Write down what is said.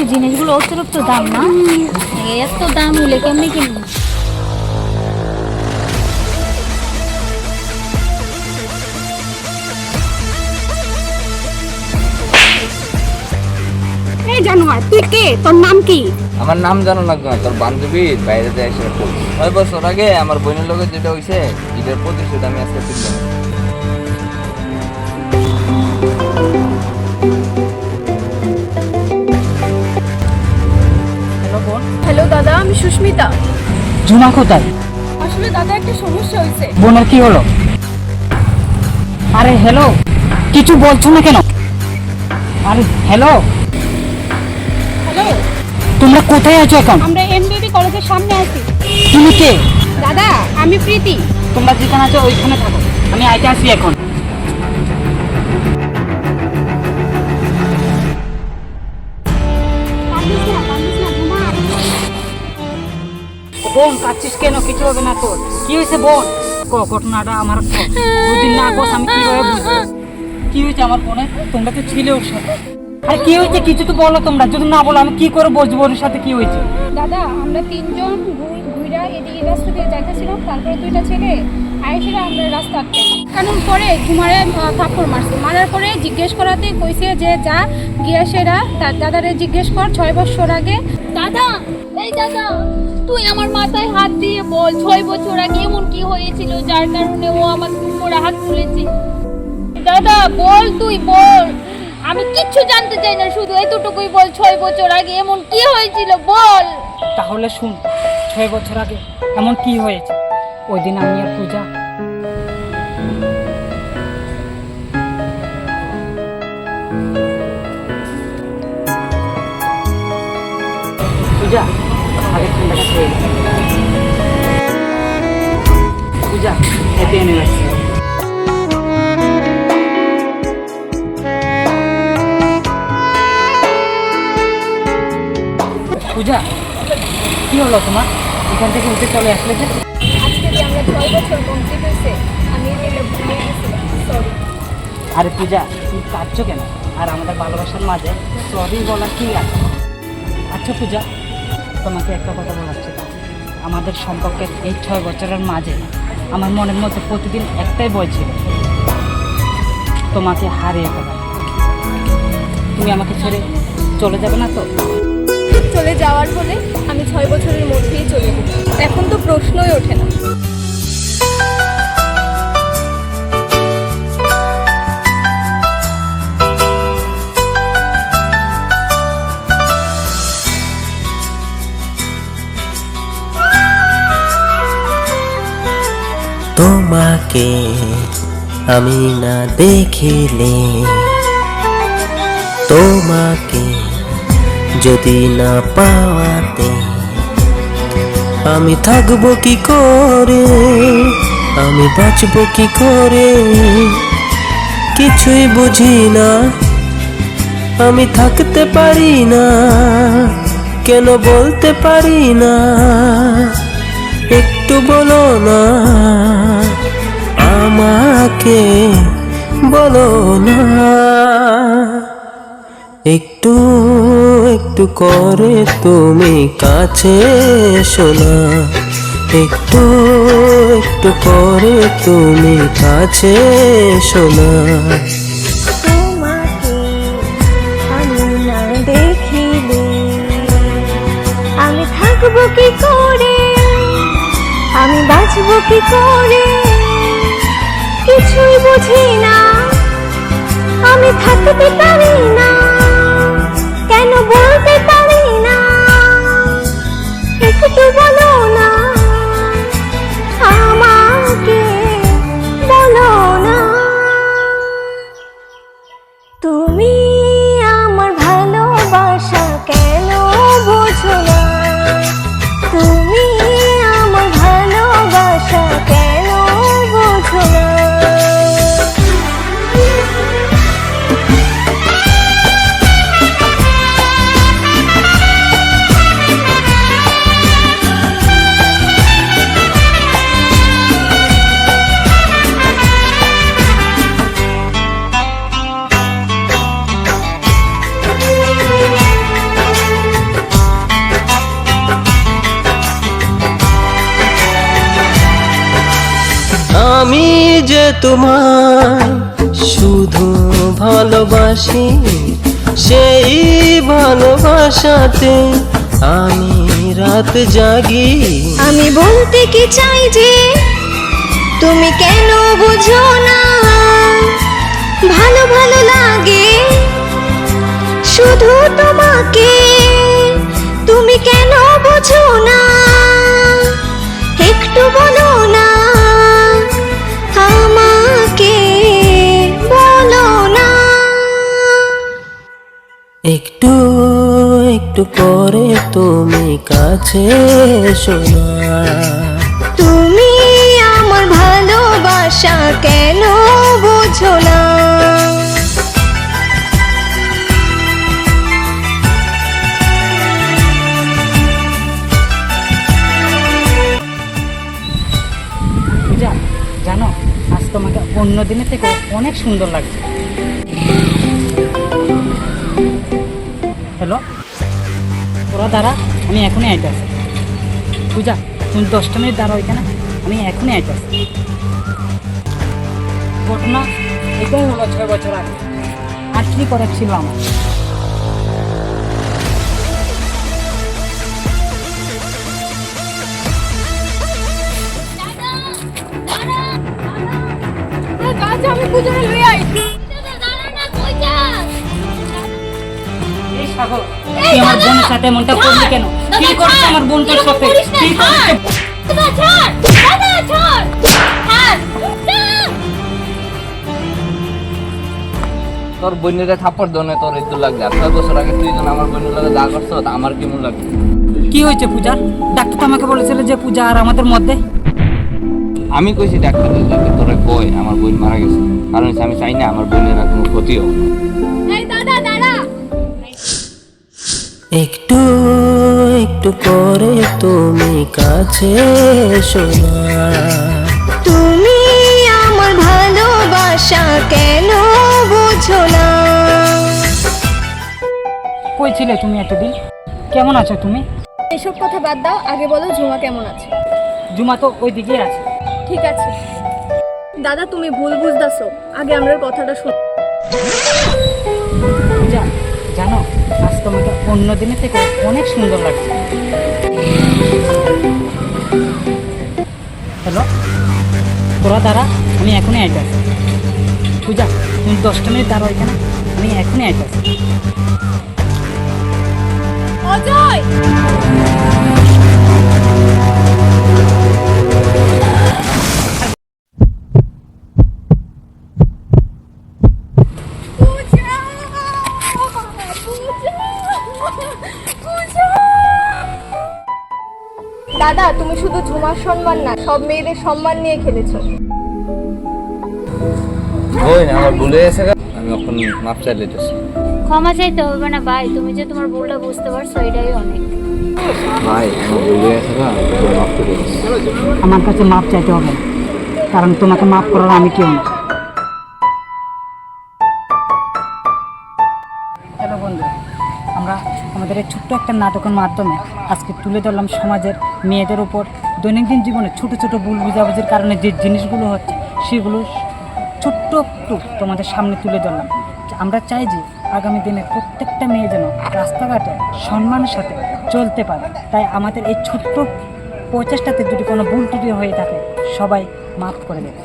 কিন্তু জিনিসগুলো অতিরিক্ত দাম না? এত দাম হলে কেমনি কিনবো? এই জানোয়ার তুই কে? তোর নাম কি? আমার নাম জানো না তোর বান্ধবীর বাইরে যায় এসে খুব বছর আগে আমার বোনের লোকের যেটা হয়েছে ঈদের প্রতিশোধ আমি আজকে তুললাম। জুমা কোথায়? আসলে দাদা একটা সমস্যা হয়েছে। বোনের কি হলো? আরে হ্যালো কিছু বলছো না কেন? আরে হ্যালো হ্যালো তোমরা কোথায় আছো এখন? আমরা এমবিবি কলেজের সামনে আছি। তুমি কে? দাদা আমি প্রীতি। তোমরা যেখানে আছো ওইখানে থাকো। আমি আইতে আসি এখন। বোন কাচ্ছিস কেন? কিছু হবে না তোর। কি হয়েছে বোন? ক ঘটনাটা আমার ক। দুদিন না কোস আমি কীভাবে বুঝব? কি হয়েছে আমার বোনে তোমরা তো ছিলে ওর সাথে। আরে কি হয়েছে? কিছু তো বলো তোমরা। যদি না বলো আমি কি করে বুঝব ওর সাথে কি হয়েছে? দাদা আমরা তিনজন ঘুর- ঘুইরা এদিকে রাস্তা দিয়ে যাইতেছিলাম তারপরে দুইটা ছেলে আইসিরা আমরা রাস্তা আটকে। কারণ পরে ঝুমারে থাপ্পড় মারছে। মারার পরে জিজ্ঞেস করাতে কইছে যে যা গিয়া সেরা। তার দাদারে জিজ্ঞেস কর ছয় বছর আগে। দাদা এই দাদা। তুই আমার মাথায় হাত দিয়ে বল, ছয় বছর আগে এমন কি হয়েছিল যার কারণে ও আমার উপরে হাত তুলেছে? দাদা, বল তুই, বল। আমি কিচ্ছু জানতে চাই না, শুধু এতটুকুই বল, ছয় বছর আগে এমন কি হয়েছিল, বল। তাহলে শুন, ছয় বছর আগে এমন কি হয়েছে? ওই দিন আমি আর পূজা। পূজা আগে ঠান্ডাটা খেয়ে নে। পূজা হ্যাপি অ্যানিভার্সারি পূজা কি হলো তোমার? এখান থেকে উঠে চলে আসলে যে? আজকে যে আমরা ছয় বছর কমপ্লিট হয়েছে আমি এটা ভুলে গেছিলাম সরি আরে পূজা তুমি কাঁদছো কেন? আর আমাদের ভালোবাসার মাঝে সরি বলার কি আছে? আচ্ছা পূজা তোমাকে একটা কথা বলার ছিল। আমাদের সম্পর্কের এই ছয় বছরের মাঝে আমার মনের মধ্যে প্রতিদিন একটাই বই ছিল। তোমাকে হারিয়ে ফেলা। তুমি আমাকে ছেড়ে চলে যাবে না তো? চলে যাওয়ার ফলে আমি ছয় বছরের মধ্যেই চলে যাব এখন তো প্রশ্নই ওঠে না। তোমাকে আমি না দেখিলে। তোমাকে যদি না পাওয়াতে আমি থাকব কি করে? আমি বাঁচবো কি করে? কিছুই বুঝি না, আমি থাকতে পারি না, কেন বলতে পারি না? একটু বলো না, আমাকে বলো না। একটু একটু করে তুমি কাছে শোনা। একটু একটু করে তুমি কাছে শোনা। আমি থাকব কি করে? আমি বাঁচবো কি করে? কিছুই বুঝি না। আমি থাকতে পারি না। কেন বলতে পারি না? একটু বলো তোমায় শুধু ভালোবাসি, সেই ভালোবাসাতে আমি রাত জাগি। আমি বলতে কি চাই যে তুমি কেন বুঝো না? ভালো ভালো লাগে শুধু তোমাকে। তুমি কাছে শোনা তুমি আমার ভালোবাসা কেন বুঝো না? জানো আজ তোমাকে অন্য দিনের থেকে অনেক সুন্দর লাগছে। হ্যালো তোরা দাঁড়া, আমি এখনই আইতে আসি। পূজা তুমি দশটা মিনিট দাঁড়াও এখানে, আমি এখনই আইতে আসি। ঘটনা এটাই হলো ছয় বছর আগে। আর কি করার ছিল আমার? আমি পুজোরে লই আই তুই আমার বোনের সাথে এমনটা করলি কেন? কি করছে আমার বোনটার সাথে। কি করছে দাদা ছাড়! দাদা ছাড়! ছাড়! ছাড়। তোর বোনের থাপ্পড় দনে তোর একটু লাগবে। আর ছয় বছর আগে তুই যখন আমার বোনের লগে যা করছ তা আমার কেমন লাগবে? কি হয়েছে পূজা? ডাক্তার তো আমাকে বলেছিল যে পূজা আর আমাদের মধ্যে। আমি কইছি ডাক্তার তোরা কয় আমার বোন মারা গেছে। কারণ আমি চাই না আমার বোনের আর কোনো ক্ষতি হোক। একটু একটু করে তুমি কাছে শোনা তুমি আমার ভালোবাসা কেন বুঝো না? কই ছিলে তুমি এতদিন? কেমন আছো তুমি? এসব কথা বাদ দাও আগে বলো ঝুমা কেমন আছে। জুমা তো ওই দিকে আছে। ঠিক আছে। দাদা তুমি ভুল বুঝদাছো আগে আমরা কথাটা শুন জানো? তোমাকে অন্য দিনের থেকে অনেক সুন্দর লাগছে। হ্যালো? তোরা দাঁড়া, আমি এখনই আইতে আছি পূজা, তুমি দশটা মিনিট দাঁড়া এখানে, আমি এখনই আইতে আছি অজয়! দাদা তুমি শুধু ঝুমার সম্মান না সব মেয়েদের সম্মান নিয়ে খেলেছো। বোন আমার ভুলে গেছে আমি এখন মাপ চাই লেটেছি ক্ষমা চাইতে হবে না ভাই। তুমি যে তোমার ভুলটা বুঝতে পারছ এটাই অনেক। ভাই আমার ভুলে গেছে আমার করে আমার কাছে মাপ চাইতে হবে কারণ তোমাকে মাফ করার আমি কেউ না। আমাদের এই ছোট্ট একটা নাটকের মাধ্যমে আজকে তুলে ধরলাম সমাজের মেয়েদের উপর। দৈনন্দিন জীবনে ছোট ছোট ভুল বুঝাবুঝির কারণে যে জিনিসগুলো হচ্ছে, সেগুলো ছোট্ট একটু তোমাদের সামনে তুলে ধরলাম। আমরা চাই যে আগামী দিনে প্রত্যেকটা মেয়ে যেন রাস্তাঘাটে সম্মানের সাথে চলতে পারে। তাই আমাদের এই ছোট্ট প্রচেষ্টাতে যদি কোনো ভুল ত্রুটি হয়ে থাকে, সবাই মাফ করে দেবে।